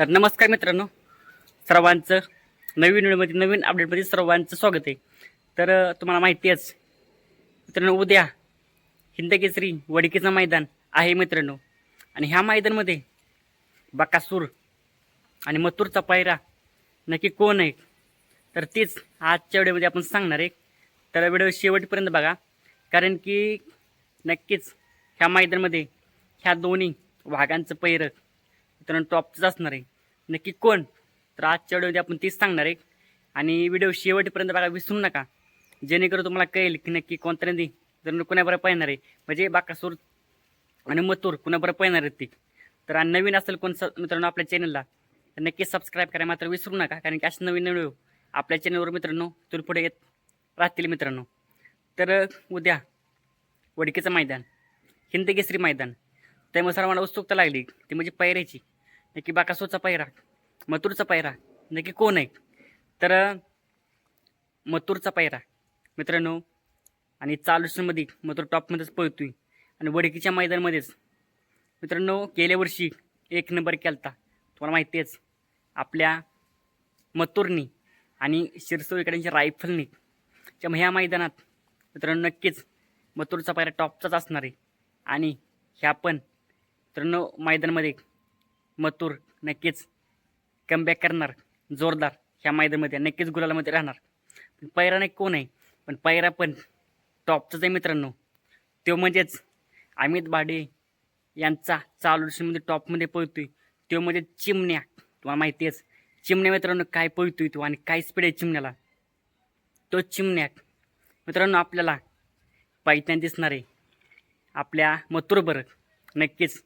तर नमस्कार मित्रांनो सर्वांचं नवीन व्हिडिओमध्ये नवीन अपडेटमध्ये सर्वांचं स्वागत आहे. तर तुम्हाला माहिती आहेच मित्रांनो उद्या हिंदकेसरी वडकीचं मैदान आहे मित्रांनो. आणि ह्या मैदानमध्ये बकासूर आणि मथुरचा पायरा नक्की कोण आहे? तर तेच आजच्या व्हिडिओमध्ये आपण सांगणार आहे. तर व्हिडिओ शेवटपर्यंत बघा कारण की नक्कीच ह्या मैदानामध्ये ह्या दोन्ही वाघांचं पैरं मित्रांनो टॉपचंच असणार आहे. नक्की कोण? तर आजच्या व्हिडिओमध्ये आपण तीच सांगणार आहे. आणि व्हिडिओ शेवटपर्यंत बघा विसरू नका. जेणेकरून तुम्हाला कळेल की नक्की कोणत्या नदी जर कुणाबरोबर पाहणार आहे. म्हणजे बाकासूर आणि मथुर कुणाबरोबर पाहणार आहेत ती. तर नवीन असेल कोण स मित्रांनो आपल्या चॅनलला तर नक्की सबस्क्राईब करा. मात्र विसरू नका कारण की असे नवीन व्हिडिओ आपल्या चॅनलवर मित्रांनो तुम्ही पुढे येत राहतील मित्रांनो. तर उद्या वडकीचं मैदान हिंदकेसरी मैदान. त्यामुळे सर्वांना उत्सुकता लागली ती म्हणजे पैऱ्याची. नक्की बाकासूरचा पायरा. मथुरचा पायरा. नक्की कोण आहे? तर अ, मथुरचा मित्रांनो आणि चालूमध्ये मथुर टॉपमध्येच पळतोय. आणि वडकीच्या मैदानमध्येच. मित्रांनो गेल्या वर्षी एक नंबर केलता. तुम्हाला माहिती आहेच आपल्या मथुरनी आणि शिरसोईकड्यांच्या रायफलनी. त्यामुळे ह्या मैदानात मित्रांनो नक्कीच मथुरचा पायरा टॉपचाच असणार आहे. आणि ह्या पण मित्रांनो मैदानामध्ये मथुर नक्कीच कमबॅक करणार जोरदार ह्या मैदानामध्ये नक्कीच गुलालामध्ये राहणार. पण पैरा नाही कोण आहे? पण पैरा पण टॉपचाच आहे मित्रांनो. तो म्हणजेच अमित भाडे यांचा चालू मध्ये टॉपमध्ये पळतोय. तो म्हणजे चिमण्या. तुम्हाला माहिती आहेच. चिमण्या मित्रांनो काय पळतोय तो आणि काय स्पीड आहे चिमण्याला? तो चिमण्या. मित्रांनो आपल्याला पायथ्यान दिसणार आहे. आपल्या मथुरबर नक्कीच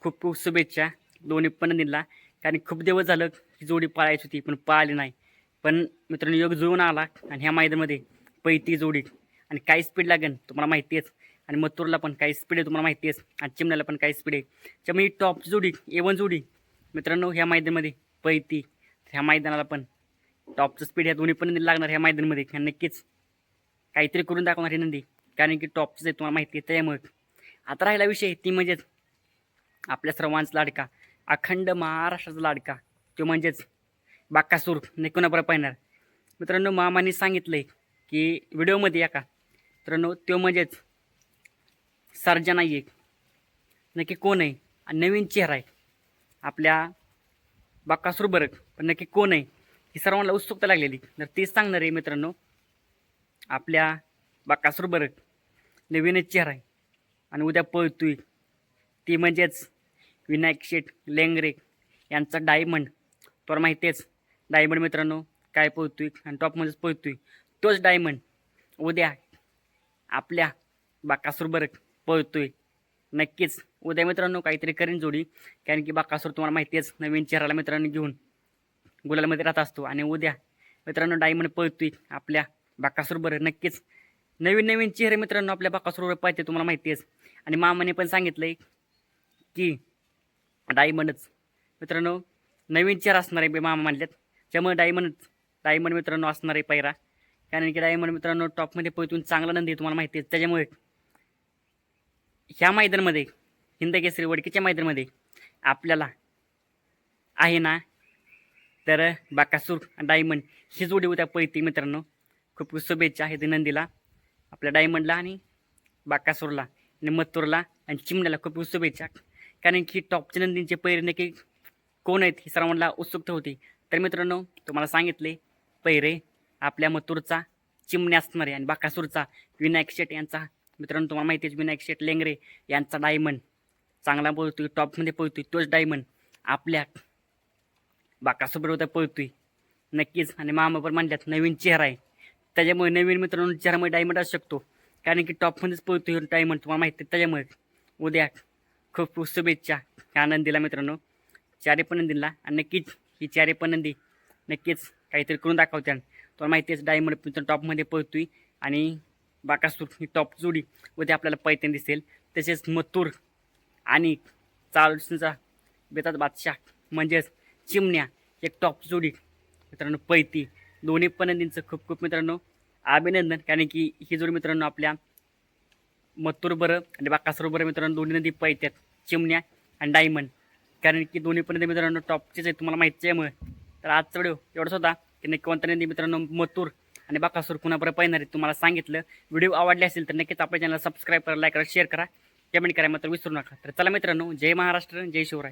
खूप खूप शुभेच्छा. दोन्ही पण दिला कारण खूप दिवस झालं ही जोडी पाळायची होती पण पाळली नाही. पण मित्रांनो योग जुळून आला आणि ह्या मैदानामध्ये पैती जोडी. आणि काय स्पीड लागेल तुम्हाला माहिती आहेच. आणि मथुरला पण काही स्पीड आहे तुम्हाला माहिती आहेच. आणि चिमण्याला पण काही स्पीड आहे. त्यामुळे ही टॉप जोडी एवन जोडी मित्रांनो ह्या मैदानामध्ये पैती ह्या मैदानाला पण टॉपचं स्पीड ह्या दोन्ही पण लागणार ह्या मैदानामध्ये. नक्कीच काहीतरी करून दाखवणार ही नंदी. कारण की टॉपचं आहे तुम्हाला माहिती आहे त्यामुळे. आता राहिला विषय ती म्हणजेच आपल्या सर्वांचा लाडका. अखंड महाराष्ट्राचा लाडका. तो म्हणजेच बाकासूर नेकुणाबरोबर पाहणार. मित्रांनो मामाने सांगितलंय की व्हिडिओमध्ये या का? मित्रांनो तो म्हणजेच सर्जा नाही आहे नक्की कोण आहे? आणि नवीन चेहरा आहे. आपल्या बाक्कासूर बरं पण नक्की कोण आहे? ही सर्वांना उत्सुकता लागलेली. तर तेच सांगणार आहे मित्रांनो आपल्या बाकासूर बरं. नवीनच चेहरा आहे. आणि उद्या पळतोय. ती म्हणजेच विनायक शेठ लेंगरे यांचा डायमंड. तर माहितीच आहेच डायमंड मित्रांनो काय पोहतोय आणि टॉपमध्येच पोहतोय. तोच डायमंड उद्या आपल्या बाकासूर बरं पळतोय नक्कीच उद्या मित्रांनो काहीतरी करेन जोडी. कारण की बाकासूर तुम्हाला माहिती आहेच नवीन चेहऱ्याला मित्रांनो घेऊन गुलालमध्ये राहत असतो. आणि उद्या मित्रांनो डायमंड पळतोय आपल्या बाकासूर बरं नक्कीच नवीन नवीन चेहरे मित्रांनो आपल्या बाकासूरवर पाहते तुम्हाला माहिती आहेच आणि मामाने पण सांगितलंय की डायमंडच. मित्रांनो नवीन चेहरा असणार आहे बे मामा म्हणल्यात त्यामुळे डायमंडच डायमंड मित्रांनो असणार आहे पैरा. कारण की डायमंड मित्रांनो टॉपमध्ये पोहोचून चांगला नंदी आहे तुम्हाला माहिती आहे. त्याच्यामुळे ह्या मैदानामध्ये हिंदकेसरी वडकीच्या मैदानामध्ये आपल्याला आहे ना तर बाकासूर डायमंड ही जोडी उद्या पळते मित्रांनो. खूप खूप शुभेच्छा आहेत नंदीला आपल्या डायमंडला आणि बाकासूरला आणि मथुरला आणि चिमण्याला खूप खूप शुभेच्छा. कारण की टॉपच्या नंदींचे पैरे नक्की कोण आहेत ही सर्वांना उत्सुकता होती. तर मित्रांनो तुम्हाला सांगितले पैरे आपल्या मथुरचा चिमण्या असणारे आणि बाकासूरचा विनायक शेट यांचा. मित्रांनो तुम्हाला माहिती आहे विनायक शेट लेंगरे यांचा डायमंड चांगला पळतोय टॉपमध्ये पळतोय तोच डायमंड आपल्या बाकासोबरोबर पळतोय. नक्कीच आणि मामा पण म्हणल्यात नवीन चेहरा आहे. त्याच्यामुळे नवीन मित्रांनो चेहरामध्ये डायमंड असू शकतो. कारण की टॉपमध्येच पळतोय डायमंड तुम्हाला माहिती आहे त्याच्यामुळे. उद्या खूप खूप शुभेच्छा ह्या नंदीला मित्रांनो. चारे पण नंदीला आणि नक्कीच ही चारे पण नंदी नक्कीच काहीतरी करून दाखवते तुम्हाला माहिती आहे डायमंड मित्रांनो टॉपमध्ये पळतोय आणि बाकासूर ही टॉप जोडी उद्या आपल्याला पैतन दिसेल. तसेच मथुर आणि चालूचा बेतात बादशाह म्हणजेच चिमण्या एक टॉप जोडी मित्रांनो पैती दोन्ही पण नंदींचं खूप खूप मित्रांनो अभिनंदन. कारण की ही जोडी मित्रांनो आपल्या मथुर बरं आणि बाकासूर बरं मित्रांनो दोन्ही नदी पैत्यात चिमण्या आणि डायमंड कारण की दोन्ही पण मित्रांनो टॉपचेच आहे तुम्हाला माहितीच आहे मग. तर आजचा व्हिडिओ एवढंच होता. की नक्की कोणत्या मित्रांनो मतूर आणि बाकासूर कुणापर्यंत पाहिणार आहे तुम्हाला सांगितलं. व्हिडिओ आवडले असेल तर नक्कीच आपल्या चॅनलला सबस्क्राईब करा लाईक करा शेअर करा. कमेंट करा मात्र विसरू नका. तर चला मित्रांनो जय महाराष्ट्र जय शिवराय.